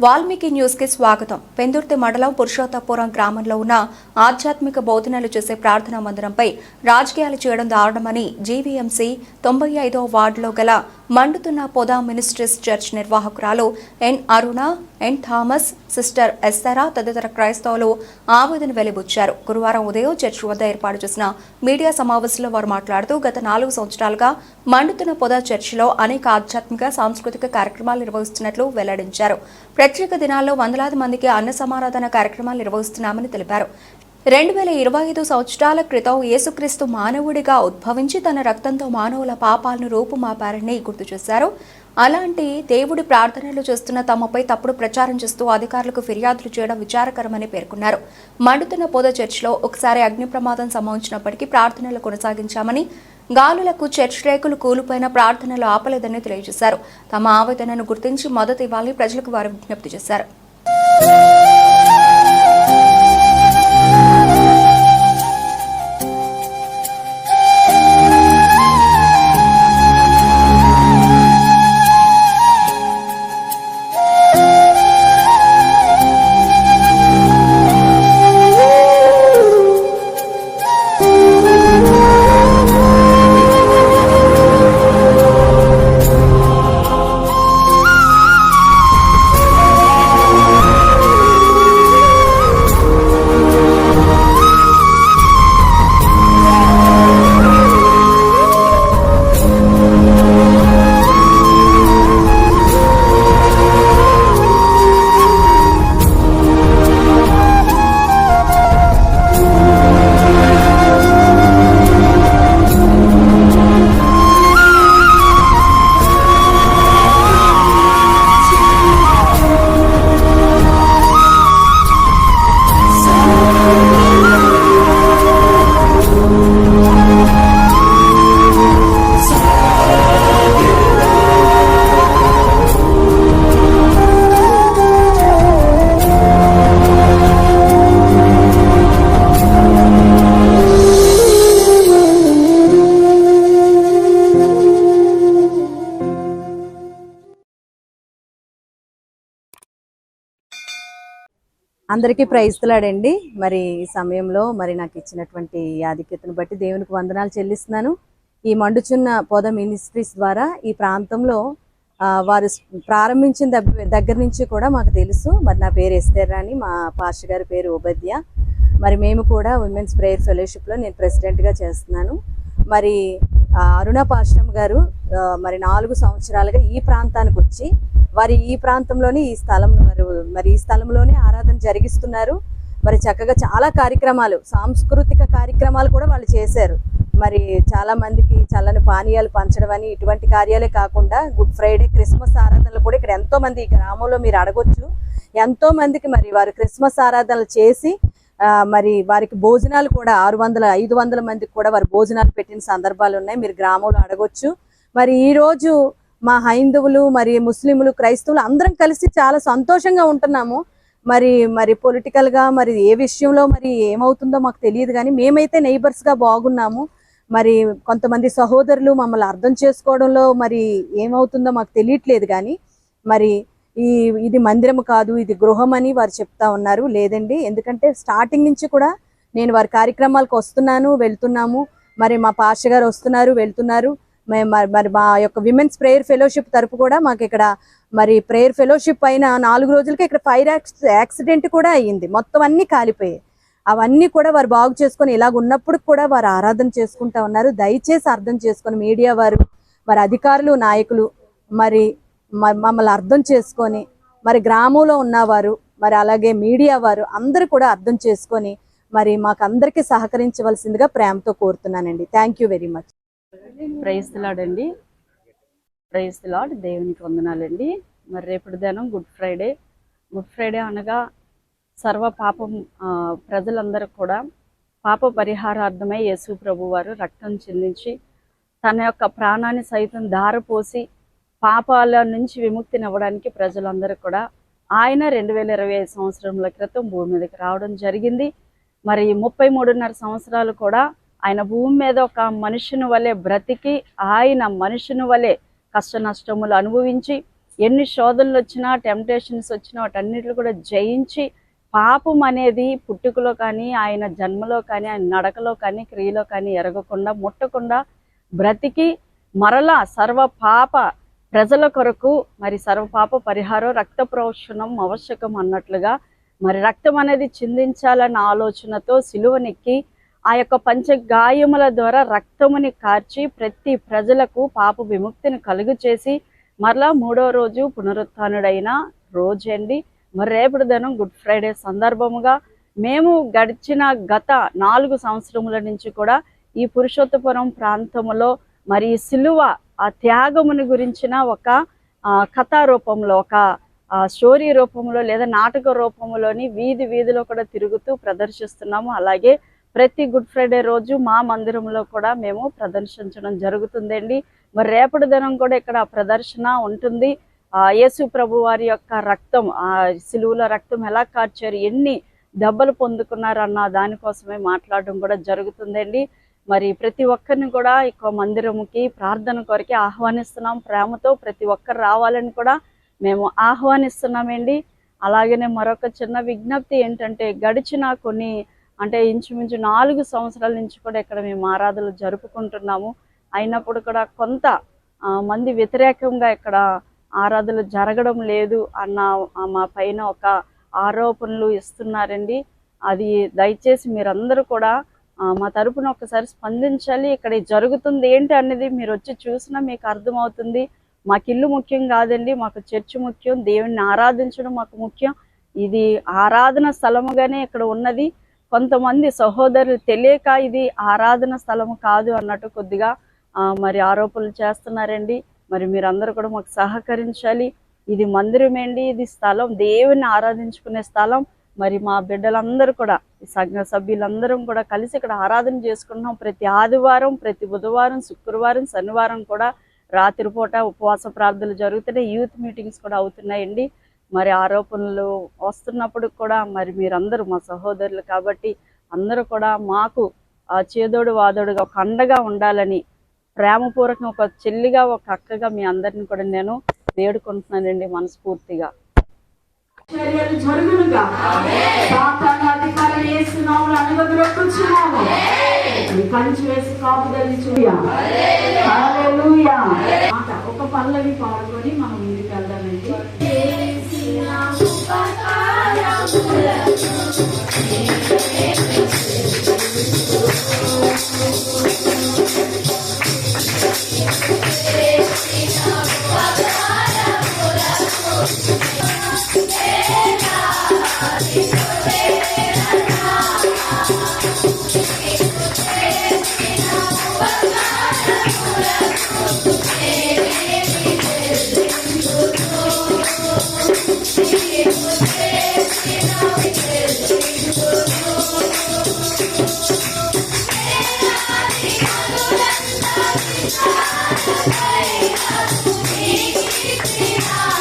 వాల్మీకి న్యూస్కి స్వాగతం. పెందుర్తి మండలం పురుషోత్తపురం గ్రామంలో ఉన్న ఆధ్యాత్మిక బోధనలు చేసే ప్రార్థనా మందిరంపై రాజకీయాలు చేయడం దారుణమని జీవీఎంసీ తొంభై ఐదో వార్డులో గల మండుతున్న పొద ministries church నిర్వాహకురాలు N Aruna N Thomas sister Ezra తదితర క్రైస్తవులు ఆవేదన వెలిబుచ్చారు. గురువారం ఉదయం చర్చ్ వద్ద ఏర్పాటు చేసిన మీడియా సమావేశంలో వారు మాట్లాడుతూ గత నాలుగు సంవత్సరాలుగా మండుతున్న పొద చర్చిలో అనేక ఆధ్యాత్మిక సాంస్కృతిక కార్యక్రమాలు నిర్వహిస్తున్నట్లు వెల్లడించారు. ప్రత్యేక దినాల్లో వందలాది మందికి అన్న సమారాధన కార్యక్రమాలు నిర్వహిస్తున్నామని తెలిపారు. రెండు వేల ఇరవై ఐదు సంవత్సరాల క్రితం యేసుక్రీస్తు మానవుడిగా ఉద్భవించి తన రక్తంతో మానవుల పాపాలను రూపుమాపారని గుర్తు చేశారు. అలాంటి దేవుడి ప్రార్థనలు చేస్తున్న తమపై తప్పుడు ప్రచారం చేస్తూ అధికారులకు ఫిర్యాదులు చేయడం విచారకరమని పేర్కొన్నారు. మండుతున్న పొద చర్చిలో ఒకసారి అగ్ని ప్రమాదం సంభవించినప్పటికీ ప్రార్థనలు కొనసాగించామని గాలులకు చర్చ్ రేకులు కూలిపోయిన ప్రార్థనలు ఆపలేదని తెలియజేశారు. తమ ఆవేదనను గుర్తించి మద్దతు ఇవ్వాలని ప్రజలకు వారు విజ్ఞప్తి చేశారు. అందరికీ ప్రయిస్తులాడండి మరి ఈ సమయంలో మరి నాకు ఇచ్చినటువంటి ఆధిక్యతను బట్టి దేవునికి వందనాలు చెల్లిస్తున్నాను. ఈ మండుచున్న పొద మినిస్ట్రీస్ ద్వారా ఈ ప్రాంతంలో వారు ప్రారంభించిన దగ్గర నుంచి కూడా మాకు తెలుసు. మరి నా పేరు ఎస్తేర్రాని మా పాష గారి పేరు ఉబద్య మరి మేము కూడా ఉమెన్స్ ప్రేయర్ ఫెలోషిప్లో నేను ప్రెసిడెంట్గా చేస్తున్నాను. మరి అరుణ పాశ్రమ్ గారు మరి నాలుగు సంవత్సరాలుగా ఈ ప్రాంతానికి వచ్చి వారి ఈ ప్రాంతంలోనే ఈ స్థలం మరి మరి ఈ స్థలంలోనే ఆరాధన జరిగిస్తున్నారు. మరి చక్కగా చాలా కార్యక్రమాలు సాంస్కృతిక కార్యక్రమాలు కూడా వాళ్ళు చేశారు. మరి చాలా మందికి చల్లని పానీయాలు పంచడం అని ఇటువంటి కార్యాలే కాకుండా గుడ్ ఫ్రైడే క్రిస్మస్ ఆరాధనలు కూడా ఇక్కడ ఎంతో మంది ఈ గ్రామంలో మీరు అడగొచ్చు. ఎంతో మందికి మరి వారు క్రిస్మస్ ఆరాధనలు చేసి మరి వారికి భోజనాలు కూడా ఆరు వందల ఐదు వందల మందికి కూడా వారు భోజనాలు పెట్టిన సందర్భాలు ఉన్నాయి. మీరు గ్రామంలో అడగొచ్చు. మరి ఈరోజు మా హైందువులు మరి ముస్లింలు క్రైస్తవులు అందరం కలిసి చాలా సంతోషంగా ఉంటున్నాము. మరి మరి పొలిటికల్గా మరి ఏ విషయంలో మరి ఏమవుతుందో మాకు తెలియదు కానీ మేమైతే నైబర్స్గా బాగున్నాము. మరి కొంతమంది సహోదరులు మమ్మల్ని అర్థం చేసుకోవడంలో మరి ఏమవుతుందో మాకు తెలియట్లేదు కానీ మరి ఈ ఇది మందిరం కాదు ఇది గృహం అని వారు చెప్తా ఉన్నారు. లేదండి ఎందుకంటే స్టార్టింగ్ నుంచి కూడా నేను వారి కార్యక్రమాలకు వస్తున్నాను వెళ్తున్నాము. మరి మా పాష గారు వస్తున్నారు వెళ్తున్నారు. మరి మా యొక్క విమెన్స్ ప్రేయర్ ఫెలోషిప్ తరపు కూడా మాకు ఇక్కడ మరి ప్రేయర్ ఫెలోషిప్ అయిన నాలుగు రోజులకి ఇక్కడ ఫైర్ యాక్సిడెంట్ కూడా అయ్యింది. మొత్తం అన్నీ కాలిపోయాయి. అవన్నీ కూడా వారు బాగు చేసుకొని ఇలాగ ఉన్నప్పుడు కూడా వారు ఆరాధన చేసుకుంటా ఉన్నారు. దయచేసి అర్థం చేసుకొని మీడియా వారు వారి అధికారులు నాయకులు మరి మమ్మల్ని అర్థం చేసుకొని మరి గ్రామంలో ఉన్నవారు మరి అలాగే మీడియా వారు అందరూ కూడా అర్థం చేసుకొని మరి మాకు అందరికీ సహకరించవలసిందిగా ప్రేమతో కోరుతున్నానండి. Thank you very much Christ lord అండి. ప్రైజ్ లాడ్ దేవునికి వందనాలండి. మరి రేపటి దినం గుడ్ ఫ్రైడే గుడ్ ఫ్రైడే అనగా సర్వ పాపం ప్రజలందరూ కూడా పాప పరిహారార్థమై యేసు ప్రభు వారు రక్తం చెందించి తన యొక్క ప్రాణాన్ని సైతం దారపోసి పాపాల నుంచి విముక్తినివ్వడానికి ప్రజలందరూ కూడా ఆయన రెండు వేల ఇరవై ఐదు సంవత్సరముల క్రితం భూమి మీదకి రావడం జరిగింది. మరి ముప్పై మూడున్నర సంవత్సరాలు కూడా ఆయన భూమి మీద ఒక మనుషుని వలె బ్రతికి ఆయన మనుషుని వలె కష్ట నష్టములు అనుభవించి ఎన్ని శోధనలు వచ్చినా టెంప్టేషన్స్ వచ్చినా వాటన్నిటిని కూడా జయించి పాపం అనేది పుట్టుకలో కానీ ఆయన జన్మలో కానీ ఆయన నడకలో కానీ క్రియలో కానీ ఎరగకుండా ముట్టకుండా బ్రతికి మరలా సర్వ పాప ప్రజల కొరకు మరి సర్వపాప పరిహారం రక్త ప్రోక్షణం ఆవశ్యకం అన్నట్లుగా మరి రక్తం అనేది చిందించాలన్న ఆలోచనతో సిలువనెక్కి ఆ యొక్క పంచ గాయముల ద్వారా రక్తముని కార్చి ప్రతి ప్రజలకు పాప విముక్తిని కలుగు చేసి మరలా మూడో రోజు పునరుత్డైన రోజు అండి మరి రేపటి దినం గుడ్ ఫ్రైడే సందర్భముగా మేము గడిచిన గత నాలుగు సంవత్సరముల నుంచి కూడా ఈ పురుషోత్తపురం ప్రాంతములో మరి సిలువ ఆ త్యాగముని గురించిన ఒక కథా రూపంలో ఒక స్టోరీ రూపంలో లేదా నాటక రూపంలోని వీధి వీధిలో కూడా తిరుగుతూ ప్రదర్శిస్తున్నాము. అలాగే ప్రతి గుడ్ ఫ్రైడే రోజు మా మందిరంలో కూడా మేము ప్రదర్శించడం జరుగుతుందండి. మరి రేపటి దినం కూడా ఇక్కడ ప్రదర్శన ఉంటుంది. ఆ యేసు ప్రభు వారి యొక్క రక్తం ఆ సిలువుల రక్తం ఎలా కార్చారు ఎన్ని దెబ్బలు పొందుకున్నారు అన్న దానికోసమే మాట్లాడడం కూడా జరుగుతుందండి. మరి ప్రతి ఒక్కరిని కూడా ఈ మందిరముకి ప్రార్థన కొరకి ఆహ్వానిస్తున్నాం. ప్రేమతో ప్రతి ఒక్కరు రావాలని కూడా మేము ఆహ్వానిస్తున్నామండి. అలాగనే మరొక చిన్న విజ్ఞప్తి ఏంటంటే గడిచిన కొన్ని అంటే ఇంచుమించు నాలుగు సంవత్సరాల నుంచి కూడా ఇక్కడ మేము ఆరాధనలు జరుపుకుంటున్నాము. అయినప్పుడు కూడా కొంత మంది వ్యతిరేకంగా ఇక్కడ ఆరాధనలు జరగడం లేదు అన్న మా పైన ఒక ఆరోపణలు ఇస్తున్నారండి. అది దయచేసి మీరందరూ కూడా మా తరపున ఒకసారి స్పందించాలి ఇక్కడ జరుగుతుంది ఏంటి అనేది మీరు వచ్చి చూసినా మీకు అర్థమవుతుంది. మాకు ఇల్లు ముఖ్యం కాదండి మాకు చర్చ్ ముఖ్యం దేవుణ్ణి ఆరాధించడం మాకు ముఖ్యం. ఇది ఆరాధన స్థలముగానే ఇక్కడ ఉన్నది. కొంతమంది సహోదరులు తెలియక ఇది ఆరాధన స్థలము కాదు అన్నట్టు కొద్దిగా మరి ఆరోపణలు చేస్తున్నారండి. మరి మీరందరూ కూడా మాకు సహకరించాలి. ఇది మందిరమేండి ఇది స్థలం. దేవుని ఆరాధించుకునే స్థలం. మరి మా బిడ్డలందరూ కూడా ఈ సంఘ సభ్యులందరం కూడా కలిసి ఇక్కడ ఆరాధన చేసుకుంటున్నాం. ప్రతి ఆదివారం ప్రతి బుధవారం శుక్రవారం శనివారం కూడా రాత్రిపూట ఉపవాస ప్రార్థనలు జరుగుతున్నాయి. యూత్ మీటింగ్స్ కూడా అవుతున్నాయండి. మరి ఆరోపణలు వస్తున్నప్పుడు కూడా మరి మీరందరూ మా సహోదరులు కాబట్టి అందరూ కూడా మాకు ఆ చేదోడు వాదోడుగా ఒక అండగా ఉండాలని ప్రేమపూర్వకంగా ఒక చెల్లిగా ఒక అక్కగా మీ అందరిని కూడా నేను వేడుకుంటున్నానండి మనస్ఫూర్తిగా. చర్యలు జరుగునుగా. సాతాను అధికారం వేస్తున్నాము అనుగదొక్కుచున్నాము నీ కంచి వేసి కాపుదలి చూయ. ఒక పల్లవి మనం